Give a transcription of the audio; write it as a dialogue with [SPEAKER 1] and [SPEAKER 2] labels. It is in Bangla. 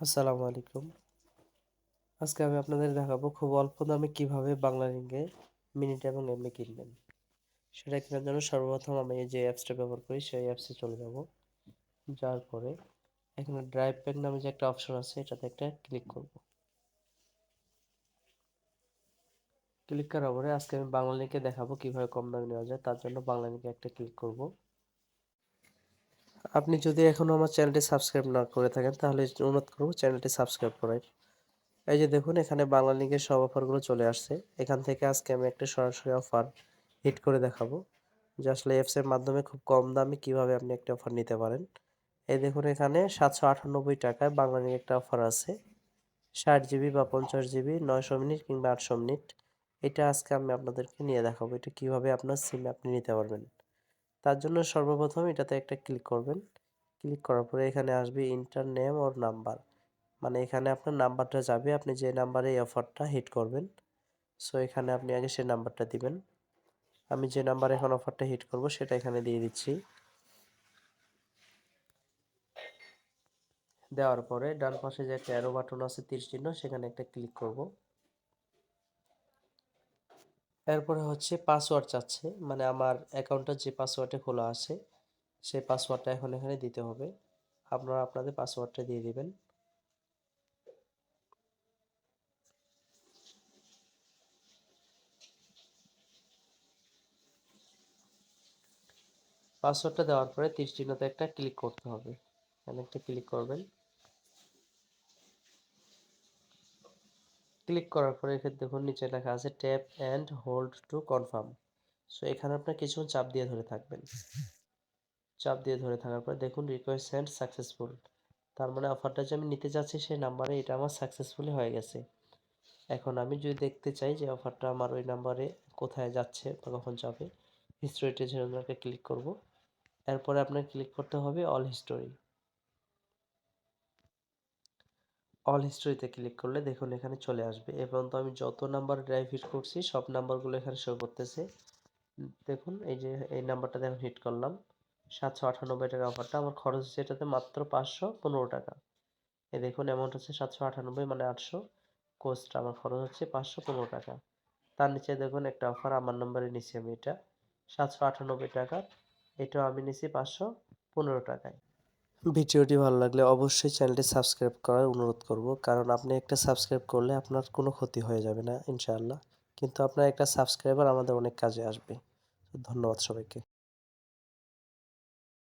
[SPEAKER 1] আসসালামু আলাইকুম। আজকে আমি আপনাদের দেখাবো খুব অল্প দামে কীভাবে বাংলা লিঙ্কে মিনিট এবং এমবি কিনবেন। সেটা কেনার জন্য সর্বপ্রথম আমি যে অ্যাপসটা ব্যবহার করি, সেই অ্যাপসে চলে যাব। যাওয়ার পরে এখানে ড্রাইভ প্যাক নামে যে একটা অপশন আছে, এটাতে একটা ক্লিক করব। ক্লিক করার পরে আজকে আমি বাংলা লিঙ্কে দেখাবো কীভাবে কম দামে নেওয়া যায়, তার জন্য বাংলা লিঙ্কে একটা ক্লিক করব। আপনি যদি এখনও আমার চ্যানেলটি সাবস্ক্রাইব না করে থাকেন, তাহলে অনুরোধ করব চ্যানেলটি সাবস্ক্রাইব করার। এই যে দেখুন, এখানে বাংলা লিঙ্কের সব অফারগুলো চলে আসছে। এখান থেকে আজকে আমি একটা সরাসরি অফার হিট করে দেখাবো, যে আসলে অ্যাপসের মাধ্যমে খুব কম দামে কীভাবে আপনি একটা অফার নিতে পারেন। এই দেখুন, এখানে সাতশো আটানব্বই টাকায় বাংলা লিঙ্কে একটা অফার আছে। ষাট জিবি বা পঞ্চাশ জিবি, নয়শো মিনিট কিংবা আটশো মিনিট, এটা আজকে আমি আপনাদেরকে নিয়ে দেখাবো, এটা কীভাবে আপনার সিমে আপনি নিতে পারবেন। তার জন্য সর্বপ্রথম এটাতে একটা ক্লিক করবেন। ক্লিক করার পরে এখানে আসবে ইন্টার নেম ওর নাম্বার মানে এখানে আপনার নাম্বারটা যাবে, আপনি যে নাম্বারে এই অফারটা হিট করবেন। সো এখানে আপনি আগে সেই নাম্বারটা দিবেন। আমি যে নাম্বারে এখন অফারটা হিট করব, সেটা এখানে দিয়ে দিচ্ছি। দেওয়ার পরে ডান পাশে যে একটা অ্যারো বাটন আছে, তীর চিহ্ন, সেখানে একটা ক্লিক করব। এরপরে হচ্ছে পাসওয়ার্ড চাচ্ছে। মানে আমার অ্যাকাউন্টটা যে পাসওয়ার্ডে খোলা আছে, সেই পাসওয়ার্ডটা এখন এখানে দিতে হবে। আপনারা আপনাদের পাসওয়ার্ডটা দিয়ে দিবেন। পাসওয়ার্ডটা দেওয়ার পরে তীর চিহ্নতে একটা ক্লিক করতে হবে। এখানে একটা ক্লিক করবেন। ক্লিক করার পরে এখানে দেখুন নিচে লেখা আছে tap and hold to confirm so এখানে আপনার কিছু চাপ দিয়ে ধরে থাকবেন। চাপ দিয়ে ধরে থাকার পরে দেখুন রিকোয়েস্ট সেন্ড সাকসেসফুল তার মানে অফারটা যে আমি নিতে যাচ্ছি সেই নাম্বারে এটা আমার সাকসেসফুলি হয়ে গেছে। এখন আমি যদি দেখতে চাই যে অফারটা আমার ওই নাম্বারে কোথায় যাচ্ছে বা কখন যাবে হিস্টোরিতে জন্য ক্লিক করব। এরপরে আপনার ক্লিক করতে হবে অল হিস্টোরি অল হিস্টোরিতে ক্লিক করলে দেখুন এখানে চলে আসবে। এবং তো আমি যত নাম্বার ড্রাইভ হিট করছি, সব নাম্বারগুলো এখানে শো করতেছে। দেখুন, এই যে এই নাম্বারটা দেখুন হিট করলাম। সাতশো আটানব্বই টাকা অফারটা আমার খরচ হচ্ছে এটাতে মাত্র পাঁচশো পনেরো টাকা। এই দেখুন অ্যামাউন্ট হচ্ছে সাতশো আটানব্বই মানে আটশো। কোস্টটা আমার খরচ হচ্ছে পাঁচশো পনেরো টাকা। তার নিচে দেখুন, একটা অফার আমার নম্বরে নিচ্ছি আমি এটা। সাতশো আটানব্বই টাকা। এটাও আমি নিছি পাঁচশো পনেরো টাকায়। ভিডিওটি ভালো লাগলে অবশ্যই চ্যানেলটি সাবস্ক্রাইব করার অনুরোধ করব। কারণ আপনি একটা সাবস্ক্রাইব করলে আপনার কোনো ক্ষতি হয়ে যাবে না, ইনশাআল্লাহ। কিন্তু আপনার একটা সাবস্ক্রাইবার আমাদের অনেক কাজে আসবে। ধন্যবাদ সবাইকে।